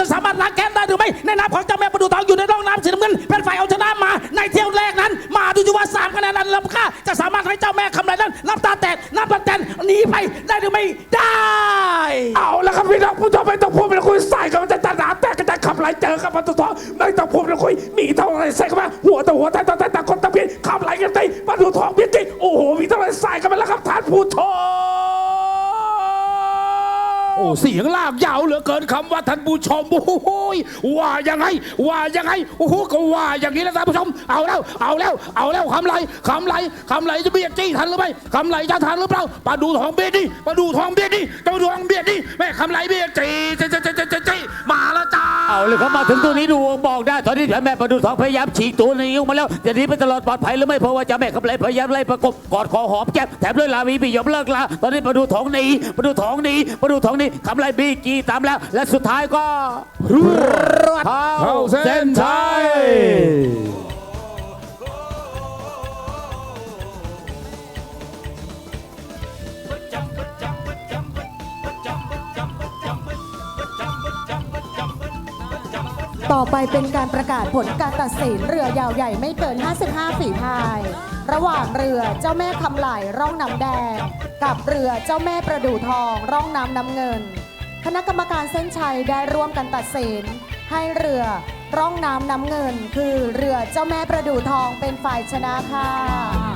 จะสามารถล้างแค้นได้หรือไม่ในนามของเจ้าแม่ประดูทองอยู่ในร่องน้ำสีน้ำเงินเป็นฝ่ายเอาชนะมา ในเที่ยวแรกนั้น มาดูจุว่าสามคะแนนนั้นลำค่าจะสามารถให้เจ้าแม่คำไรนั้นรับตาแตกนับตาแตนหนีไปได้หรือไม่ได้ เอาล้วครับพี่น้องผู้ชมไม่ต้องพูดไม่ต้องคุยใส่กันมันจะตาหนาแตกกระจายขับไหลเจอกับประตูทองไม่ต้องพูดไม่ต้องคุยมีเท่าไรใส่กันมาหัวต่อหัวแต่ต่อแต่ต่างคนต่างเพียนขับไหลกันไปประตูทองเพียนจริงโอ้โหมีเท่าไรใส่กันมาแล้วครับท่านผู้ชม เสียงลากยาวเหลือเกินคำว่าท่านผู้ชมโอ้โหยว่ายังไง ว่ายังไงโอ้โหก็ว่าอย่างนี้นะท่านผู้ชม เอาแล้ว เอาแล้ว เอาแล้วคำไหลคำไหลคำไหลจะเบียดจี้ทันหรือไม่คำไหลจะทันหรือเปล่าปลาดูทองเบียดดิปลาดูทองเบียดดิปลาดูทองเบียดดิแม่คำไหลเบียดจี้ เอาเลยครับมาถึงตรงนี้ดูบอกได้ตอนนี้เจ้าแม่ประดูทองพยายามฉีกตัวนี้ออกมาแล้วจะหนีไปตลอดปลอดภัยหรือไม่เพราะว่าเจ้าแม่กำไรพยายามไล่ประกบกอดคอหอมแก้มแถมด้วยลาวีไม่ยอมเลิกลาตอนนี้ประดูทองหนีประดูทองหนีประดูทองหนีคำไรบีจีตามแล้ว และสุดท้ายก็รวดเข้าเส้นชัย ต่อไปเป็นการประกาศผลการตัดสินเรือยาวใหญ่ไม่เกิน 55 ฝีพาย ระหว่างเรือเจ้าแม่คำไหลร่องน้ำแดง กับเรือเจ้าแม่ประดู่ทองร่องน้ำน้ำเงิน คณะกรรมการเส้นชัยได้ร่วมกันตัดสิน ให้เรือร่องน้ำน้ำเงิน คือเรือเจ้าแม่ประดู่ทองเป็นฝ่ายชนะค่ะ